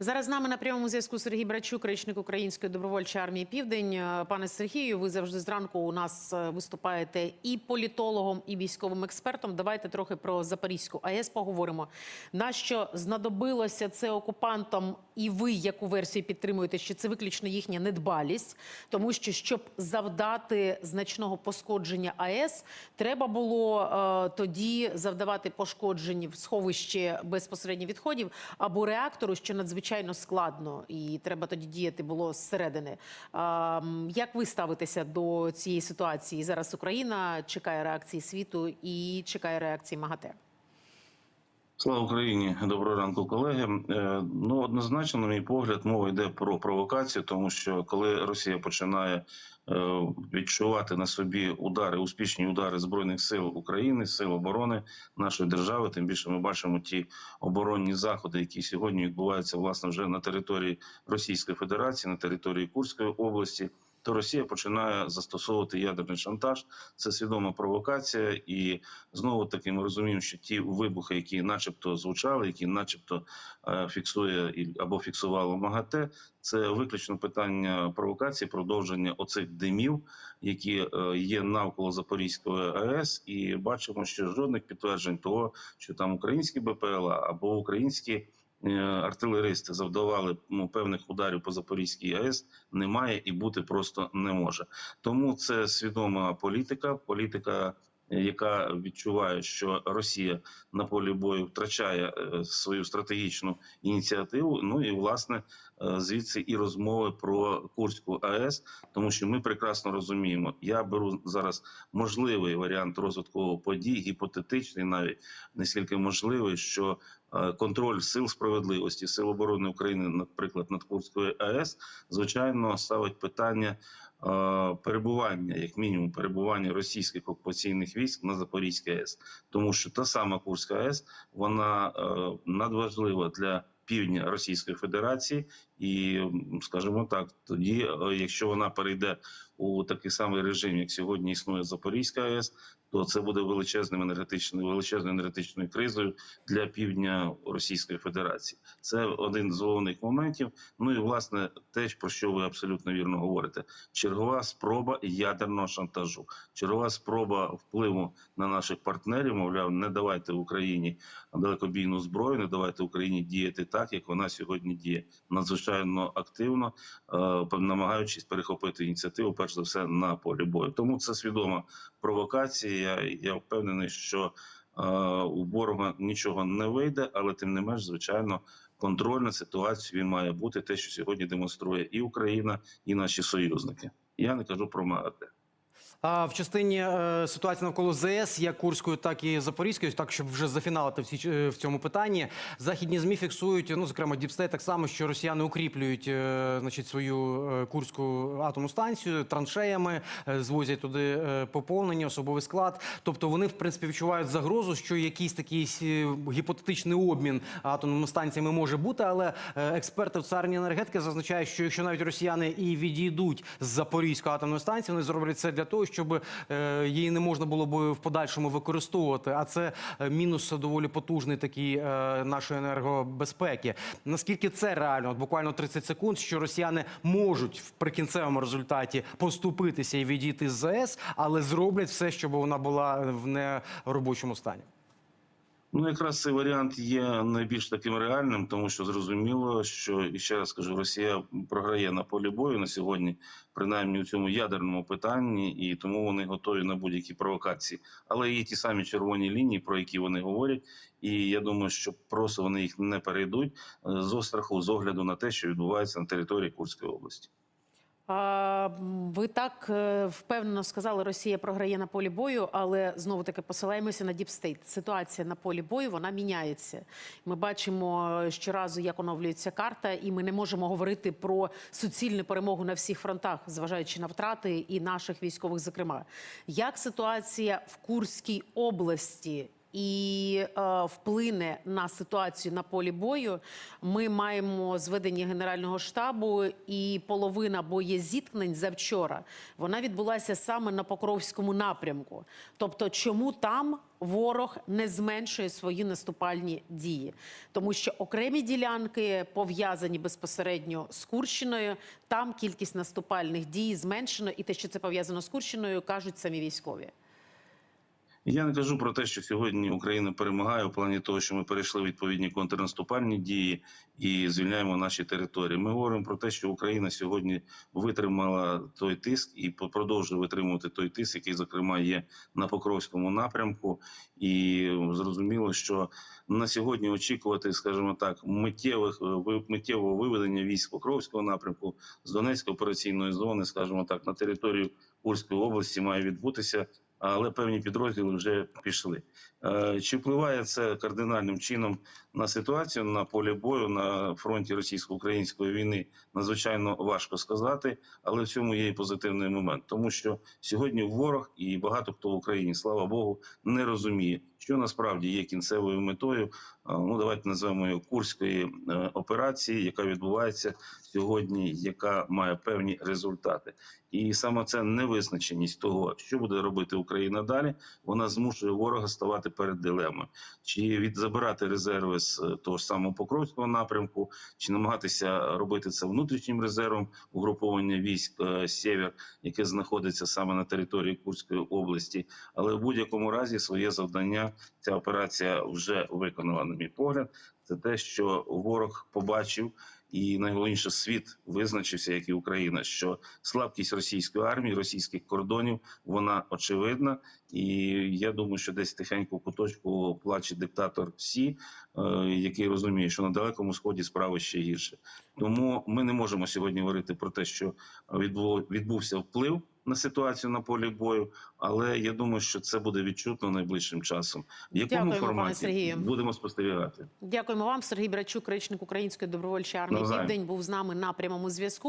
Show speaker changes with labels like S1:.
S1: Зараз з нами на прямому зв'язку Сергій Брачук, речник Української добровольчої армії Південь. Е, Пане Сергію, ви завжди зранку у нас е, виступаєте і політологом, і військовим експертом. Давайте трохи про Запорізьку АЕС поговоримо. Нащо знадобилося це окупантам, і ви яку версію підтримуєте? Що це виключно їхня недбалість, тому що щоб завдати значного пошкодження АЕС, треба було е, тоді завдавати пошкоджень в сховище безпосередньо відходів або реактору, що надзвичайно складно, і треба тоді діяти було зсередини. Як ви ставитеся до цієї ситуації? Зараз Україна чекає реакції світу і чекає реакції МАГАТЕ.
S2: Слава Україні, доброго ранку, колеги. Е, Ну однозначно, на мій погляд, мова йде про провокацію, тому що коли Росія починає е, відчувати на собі удари, успішні удари збройних сил України, сил оборони нашої держави, тим більше ми бачимо ті оборонні заходи, які сьогодні відбуваються власне вже на території Російської Федерації, на території Курської області. То Росія починає застосовувати ядерний шантаж. Це свідома провокація, і знову таки ми розуміємо, що ті вибухи, які, начебто, звучали, які, начебто, е, фіксує або фіксувало МАГАТЕ, це виключно питання провокації, продовження оцих димів, які е, є навколо Запорізької АЕС, і бачимо, що жодних підтверджень того, що там українські БПЛА або українські. Е, Артилеристи завдавали ну, певних ударів по Запорізькій АЕС немає і бути просто не може. Тому це свідома політика, політика, е, яка відчуває, що Росія на полі бою втрачає е, свою стратегічну ініціативу. Ну і власне звідси і розмови про Курську АЕС, тому що ми прекрасно розуміємо. Я беру зараз можливий варіант розвитку подій, гіпотетичний, навіть не скільки можливий, що контроль сил справедливості, сил оборони України, наприклад, над Курською АЕС, звичайно, ставить питання перебування, як мінімум, перебування російських окупаційних військ на Запорізькій АЕС, тому що та сама Курська АЕС вона надважлива для півдня Російської Федерації, і скажімо так, тоді, е, якщо вона перейде у такий самий режим, як сьогодні існує Запорізька АЕС, то це буде величезним енергетичною величезною енергетичною кризою для півдня Російської Федерації. Це один з головних моментів. Ну і власне те, про що ви абсолютно вірно говорите: чергова спроба ядерного шантажу, чергова спроба впливу на наших партнерів. Мовляв, не давайте Україні далекобійну зброю, не давайте Україні діяти так, як вона сьогодні діє, надзвичайно активно, е, намагаючись перехопити ініціативу, перш за все на полі бою. Тому це свідома провокація. Я, впевнений, що е, у ворога нічого не вийде, але тим не менш, звичайно, контроль ситуація він має бути те, що сьогодні демонструє і Україна, і наші союзники. Я не кажу про МАГАТЕ.
S3: А в частині е, ситуації навколо ЗС, як Курської, так і Запорізької, так щоб вже зафіналити е, в цьому питанні, західні змі фіксують, ну зокрема Діпстейт, так само, що росіяни укріплюють е, значить, свою курську атомну станцію траншеями, звозять туди поповнення, особовий склад. Тобто вони в принципі відчувають загрозу, що якийсь такий гіпотетичний обмін атомними станціями може бути, але експерти в царні енергетики зазначають, що якщо навіть росіяни і відійдуть з Запорізької атомної станції, вони зроблять це для того, щоб е, її не можна було б в подальшому використовувати. А це е, мінус доволі потужний такий е, нашої енергобезпеки. Наскільки це реально? От буквально 30 секунд, що росіяни можуть в прикінцевому результаті поступитися і відійти з ЗАЕС, але зроблять все, щоб вона була в неробочому стані.
S2: Ну, якраз цей варіант є найбільш таким реальним, тому що зрозуміло, що і ще раз кажу, Росія програє на полі бою на сьогодні, принаймні у цьому ядерному питанні, і тому вони готові на будь-які провокації. Але є ті самі червоні лінії, про які вони говорять, і я думаю, що просто вони їх не перейдуть е, з остраху, з огляду на те, що відбувається на території Курської області.
S1: Ви так е, впевнено сказали, Росія програє на полі бою, але знову таки посилаємося на діпстейт. Ситуація на полі бою вона міняється. Ми бачимо е, щоразу, як оновлюється карта, і ми не можемо говорити про суцільну перемогу на всіх фронтах, зважаючи на втрати і наших військових. Зокрема, як ситуація в Курській області? І е, вплине на ситуацію на полі бою. Ми маємо зведення Генерального штабу, і половина боєзіткнень завчора вона відбулася саме на Покровському напрямку. Тобто, чому там ворог не зменшує свої наступальні дії? Тому що окремі ділянки пов'язані безпосередньо з Курщиною. Там кількість наступальних дій зменшено, і те, що це пов'язано з Курщиною, кажуть самі військові.
S2: Я не кажу про те, що сьогодні Україна перемагає у плані того, що ми перейшли відповідні контрнаступальні дії і звільняємо наші території. Ми говоримо про те, що Україна сьогодні витримала той тиск і продовжує витримувати той тиск, який зокрема є на Покровському напрямку. І зрозуміло, що на сьогодні очікувати, скажімо так, миттєвих ви- миттєвого виведення військ Покровського напрямку з Донецької операційної зони, скажімо так, на територію Курської області має відбутися але певні підрозділи вже пішли. Е, Чи впливає це кардинальним чином на ситуацію на полі бою на фронті російсько-української війни? Надзвичайно важко сказати, але в цьому є і позитивний момент, тому що сьогодні ворог і багато хто в Україні, слава Богу, не розуміє, що насправді є кінцевою метою. е, Ну давайте назвемо її курської е, операції, яка відбувається сьогодні, яка має певні результати. І саме це невизначеність того, що буде робити Україна далі, вона змушує ворога ставати перед дилемою: чи від забирати резерви з е, того ж самого Покровського напрямку, чи намагатися робити це внутрішнім резервом угруповання військ е, яке знаходиться саме на території Курської області. Але в будь-якому разі своє завдання ця операція вже виконала, на мій погляд. Це те, що ворог побачив. І найголовніше світ визначився, як і Україна, що слабкість російської армії, російських кордонів, вона очевидна. І я думаю, що десь тихенько в куточку плаче диктатор Сі, е, який розуміє, що на далекому сході справи ще гірше. Тому ми не можемо сьогодні говорити про те, що відбув, відбувся вплив на ситуацію на полі бою, але я думаю, що це буде відчутно найближчим часом. В якому
S1: Дякуємо, пане
S2: форматі
S1: Сергію.
S2: будемо спостерігати?
S1: Дякуємо вам. Сергій Брачук, речник Української добровольчої армії. Південь, був з нами на прямому зв'язку.